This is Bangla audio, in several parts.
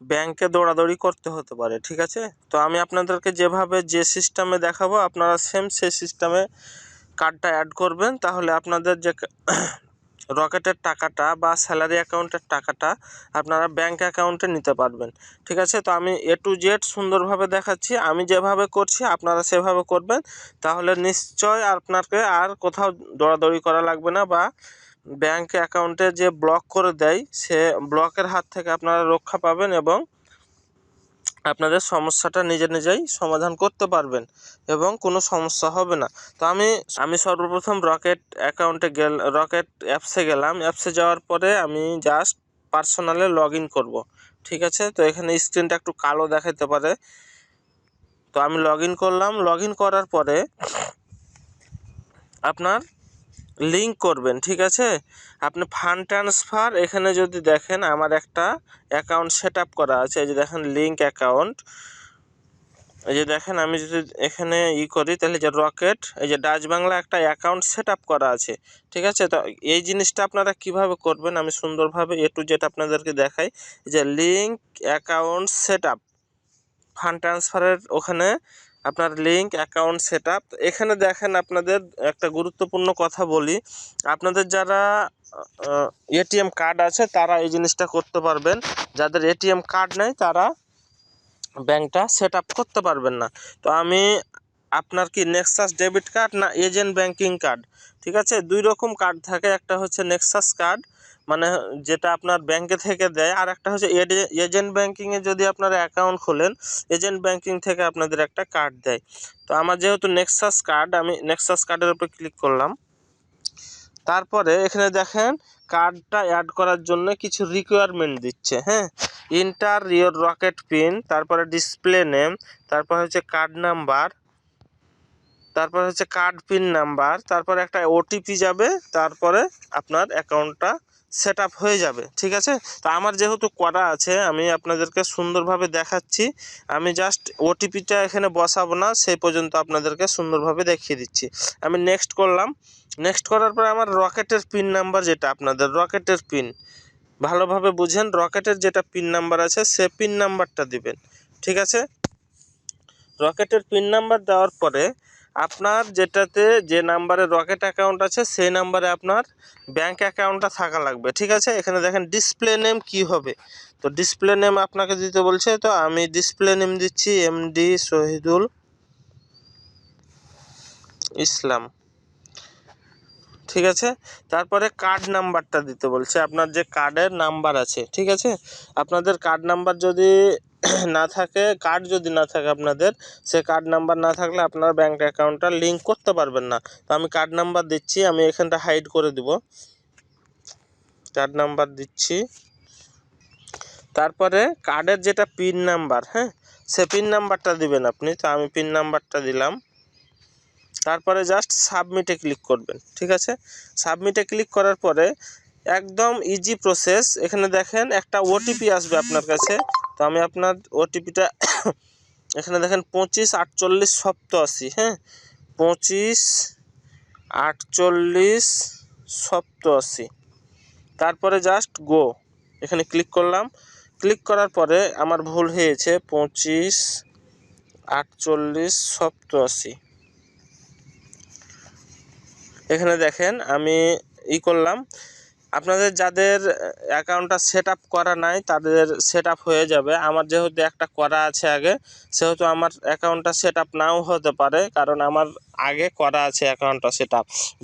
ব্যাংকে দৌড়াদৌড়ি করতে হতে পারে, ঠিক আছে? তো আমি আপনাদেরকে যেভাবে যে সিস্টেমে দেখাবো, আপনারা সেম সেই সিস্টেমে কার্ডটা অ্যাড করবেন। তাহলে আপনাদের যে রকেটের টাকাটা বা স্যালারি অ্যাকাউন্টের টাকাটা আপনারা ব্যাংক অ্যাকাউন্টে নিতে পারবেন, ঠিক আছে? তো আমি এ টু জেড সুন্দরভাবে দেখাচ্ছি। আমি যেভাবে করছি, আপনারা সেভাবে করবেন। তাহলে নিশ্চয় আপনাকে আর কোথাও দৌড়াদৌড়ি করা লাগবে না বা ব্যাংক অ্যাকাউন্টে যে ব্লক করে দেয়, সে ব্লকের হাত থেকে আপনারা রক্ষা পাবেন এবং আপনাদের সমস্যাটা নিজে নিজেই সমাধান করতে পারবেন এবং কোনো সমস্যা হবে না। তো আমি আমি সর্বপ্রথম রকেট অ্যাকাউন্টে গেল, রকেট অ্যাপসে গেলাম। অ্যাপসে যাওয়ার পরে আমি জাস্ট পার্সোনালে লগ ইন করব, ঠিক আছে? তো এখানে স্ক্রিনটা একটু কালো দেখাতে পারে। তো আমি লগ করলাম। লগ করার পরে আপনার লিঙ্ক করবেন, ঠিক আছে? আপনি ফান্ড ট্রান্সফার এখানে যদি দেখেন আমার একটা অ্যাকাউন্ট সেট করা আছে, এই যে দেখেন লিঙ্ক অ্যাকাউন্ট এই যে দেখেন, আমি যদি এখানে ই করি, তাহলে যে রকেট এই যে ডাচ বাংলা একটা অ্যাকাউন্ট সেট করা আছে, ঠিক আছে? তো এই জিনিসটা আপনারা কীভাবে করবেন? আমি সুন্দরভাবে এ টু জেড আপনাদেরকে দেখাই। যে লিঙ্ক অ্যাকাউন্ট সেট ফান্ড ট্রান্সফারের ওখানে আপনার লিঙ্ক অ্যাকাউন্ট সেট এখানে দেখেন আপনাদের একটা গুরুত্বপূর্ণ কথা বলি। আপনাদের যারা এটিএম কার্ড আছে, তারা এই জিনিসটা করতে পারবেন। যাদের এটিএম কার্ড নেই, তারা ব্যাংকটা সেট করতে পারবেন না। তো আমি আপনার কি নেক্সাস ডেবিট কার্ড না এজেন্ট ব্যাংকিং কার্ড ঠিক আছে? দুই রকম কার্ড থাকে। একটা হচ্ছে নেক্সাস কার্ড মানে যেটা আপনার ব্যাংকে থেকে দেয়, আর একটা হচ্ছে এজেন্ট ব্যাংকিংয়ে যদি আপনারা অ্যাকাউন্ট খোলেন এজেন্ট ব্যাংকিং থেকে আপনাদের একটা কার্ড দেয়। তো আমার যেহেতু নেক্সাস কার্ড আমি নেক্সাস কার্ডের উপর ক্লিক করলাম। তারপরে এখানে দেখেন কার্ডটা অ্যাড করার জন্য কিছু রিকোয়ারমেন্ট দিচ্ছে হ্যাঁ? ইন্টার ইয়োর রকেট পিন তারপরে ডিসপ্লে নেম তারপর হচ্ছে কার্ড নাম্বার তারপর হচ্ছে কার্ড পিন নাম্বার তারপরে একটা ওটিপি যাবে, তারপরে আপনার অ্যাকাউন্টটা সেট হয়ে যাবে, ঠিক আছে? তো আমার যেহেতু করা আছে, আমি আপনাদেরকে সুন্দরভাবে দেখাচ্ছি। আমি জাস্ট ওটিপিটা এখানে বসাবো না, সেই পর্যন্ত আপনাদেরকে সুন্দরভাবে দেখিয়ে দিচ্ছি। আমি নেক্সট করলাম। নেক্সট করার পরে আমার রকেটের পিন নাম্বার যেটা আপনাদের, রকেটের পিন ভালোভাবে বুঝেন, রকেটের যেটা পিন নাম্বার আছে, সে পিন নাম্বারটা দিবেন, ঠিক আছে? রকেটের পিন নাম্বার দেওয়ার পরে আপনার যেটাতে যে নাম্বারে রকেট অ্যাকাউন্ট আছে, সেই নাম্বারে আপনার ব্যাংক অ্যাকাউন্টটা থাকা লাগবে, ঠিক আছে? এখানে দেখেন ডিসপ্লে নেম কি হবে? তো ডিসপ্লে নেম আপনাকে দিতে বলছে, তো আমি ডিসপ্লে নেম দিচ্ছি এমডি শহীদুল ইসলাম, ঠিক আছে? তারপরে কার্ড নাম্বারটা দিতে বলছে, আপনার যে কার্ডের নাম্বার আছে, ঠিক আছে? আপনাদের কার্ড নাম্বার যদি না থাকে কার্ড যদি না থাকে আপনাদের, সে কার্ড নাম্বার না থাকলে আপনার ব্যাঙ্ক অ্যাকাউন্টটা লিঙ্ক করতে পারবেন না। তো আমি কার্ড নাম্বার দিচ্ছি, আমি এখানটা হাইড করে দিব। কার্ড নাম্বার দিচ্ছি। তারপরে কার্ডের যেটা পিন নাম্বার হ্যাঁ সে পিন নাম্বারটা দিবেন আপনি। তো আমি পিন নাম্বারটা দিলাম। তারপরে জাস্ট সাবমিটে ক্লিক করবেন, ঠিক আছে? সাবমিটে ক্লিক করার পরে একদম ইজি প্রসেস এখানে দেখেন একটা ওটিপি আসবে আপনার কাছে। তো আমি আপনার ওটিপিটা এখানে দেখেন পঁচিশ আটচল্লিশ সপ্ত সপ্তআশি হ্যাঁ? পঁচিশ আটচল্লিশ সপ্তআশি তারপরে জাস্ট গো এখানে ক্লিক করলাম। ক্লিক করার পরে আমার ভুল হয়েছে, পঁচিশ আটচল্লিশ সপ্তআশি এখানে দেখেন আমি ই করলাম। আপনাদের যাদের অ্যাকাউন্টটা সেট আপ করা নাই, তাদের সেট হয়ে যাবে। আমার যেহেতু একটা করা আছে আগে, সেহেতু আমার অ্যাকাউন্টটা সেট নাও হতে পারে, কারণ আমার আগে করা আছে অ্যাকাউন্টটা সেট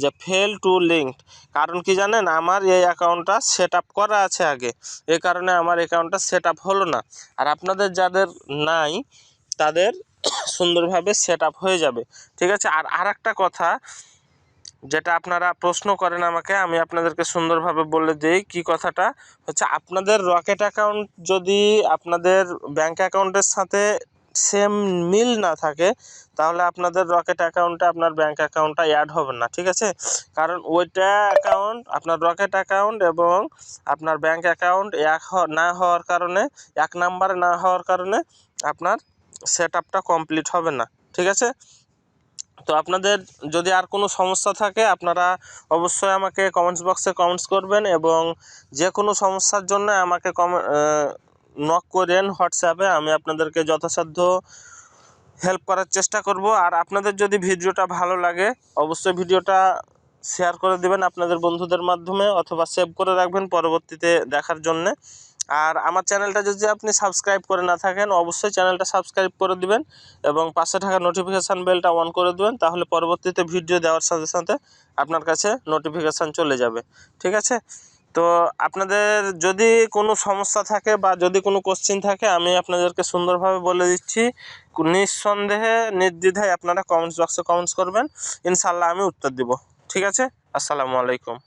যে ফেল টু লিঙ্কড কারণ কি জানেন? আমার এই অ্যাকাউন্টটা সেট করা আছে আগে এই কারণে আমার অ্যাকাউন্টটা সেট হলো না। আর আপনাদের যাদের নাই, তাদের সুন্দরভাবে সেট হয়ে যাবে। ঠিক আছে? আর আর কথা যেটা আপনারা প্রশ্ন করেন আমাকে, আমি আপনাদেরকে সুন্দরভাবে বলে দিই কি কথাটা। হচ্ছে আপনাদের রকেট অ্যাকাউন্ট যদি আপনাদের ব্যাঙ্ক অ্যাকাউন্টের সাথে সেম মিল না থাকে, তাহলে আপনাদের রকেট অ্যাকাউন্টে আপনার ব্যাঙ্ক অ্যাকাউন্টটা অ্যাড হবে না, ঠিক আছে? কারণ ওইটা অ্যাকাউন্ট, আপনার রকেট অ্যাকাউন্ট এবং আপনার ব্যাঙ্ক অ্যাকাউন্ট এক না হওয়ার কারণে, এক নাম্বারে না হওয়ার কারণে আপনার সেট আপটা কমপ্লিট হবে না, ঠিক আছে? তো আপনাদের যদি আর কোনো সমস্যা থাকে, আপনারা অবশ্যই আমাকে কমেন্টস বক্সে কমেন্টস করবেন এবং যে কোনো সমস্যার জন্য আমাকে কমে নক করেন হোয়াটসঅ্যাপে আমি আপনাদেরকে যথাসাধ্য হেল্প করার চেষ্টা করব। আর আপনাদের যদি ভিডিওটা ভালো লাগে, অবশ্যই ভিডিওটা শেয়ার করে দেবেন আপনাদের বন্ধুদের মাধ্যমে অথবা সেভ করে রাখবেন পরবর্তীতে দেখার জন্যে। আর আমার চ্যানেলটা যদি আপনি সাবস্ক্রাইব করে না থাকেন, অবশ্যই চ্যানেলটা সাবস্ক্রাইব করে দিবেন এবং পাশে থাকা নোটিফিকেশান বেলটা অন করে দেবেন, তাহলে পরবর্তীতে ভিডিও দেওয়ার সাথে সাথে আপনার কাছে নোটিফিকেশান চলে যাবে। ঠিক আছে? তো আপনাদের যদি কোনো সমস্যা থাকে বা যদি কোনো কোশ্চিন থাকে, আমি আপনাদেরকে সুন্দরভাবে বলে দিচ্ছি। নিঃসন্দেহে, নির্দ্বিধায় আপনারা কমেন্টস বক্সে কমেন্টস করবেন। ইনশাল্লাহ আমি উত্তর দিব। ঠিক আছে? আসসালামু আলাইকুম।